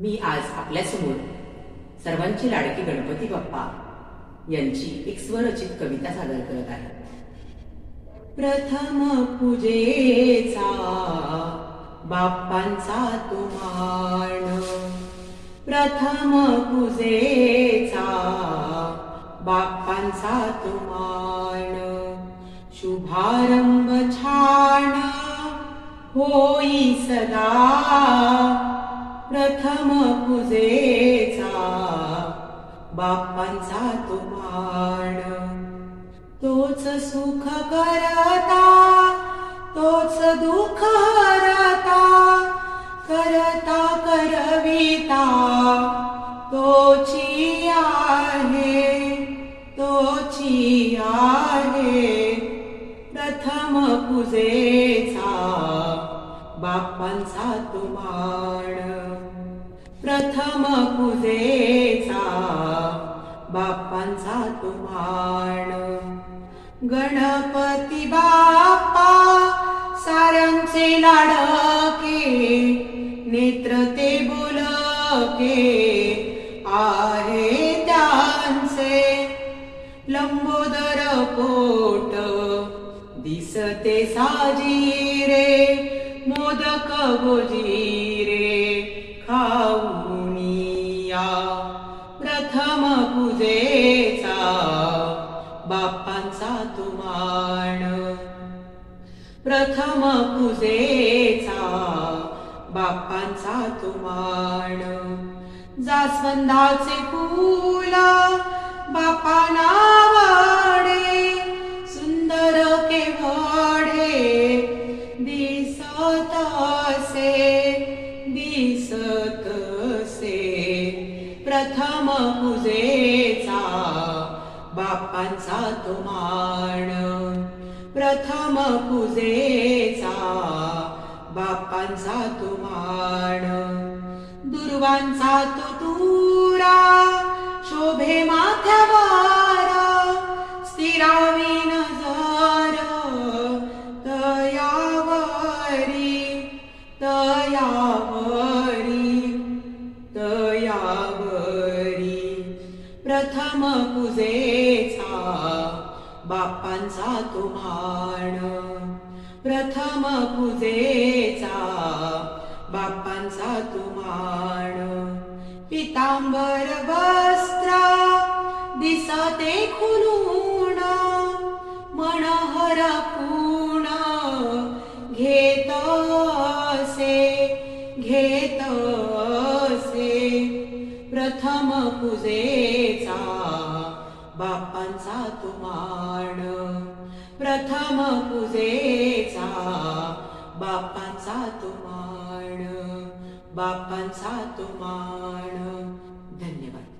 मी आज आपल्यासमोर सर्वांची लाडकी गणपती बाप्पा यांची एक स्वरचित कविता सादर करत आहे. प्रथम पूजेचा बाप्पांचा तुम्हाण प्रथम पूजेचा बाप्पांचा तुम्हाण शुभारंभ छान होई सदा. प्रथम पूजेचा बाप्पांचा तुमान तोच सुख करता तोच दुःख हरता करता करविता. तोची आहे तोची आहे. प्रथम पूजेचा बाप्पांचा तुमान प्रथम पूजेचा बाप्पांचा तुमाण गणपती बाप्पा साऱ्यांचे लाडके नेत्र ते बोलके आहे त्यांचे. लंबोदर पोट दिसते साजीरे मोदक गोजीरे खाऊनिया प्रथम पूजेचा बाप्पांचा तुमान प्रथम पूजेचा बाप्पांचा तुमान जास्वंदाचे फुला बाप्पा नावाडे प्रथम पूजेचा बाप्पांचा तुमान प्रथम पूजेचा बाप्पांचा तुमान दुर्वांचा तो तुरा शोभे माथ्यावारा. स्थिरावी नजर तयावरी तया प्रथम पूजेचा बाप्पांचा तुम्हाण. प्रथम पूजेचा बाप्पांचा तुम्हाण. पितांबर वस्त्र दिसते खुलून. मनहर पू प्रथम पूजेचा बाप्पांचा तुमान प्रथम पूजेचा बाप्पांचा तुमान बाप्पांचा तुमान धन्यवाद.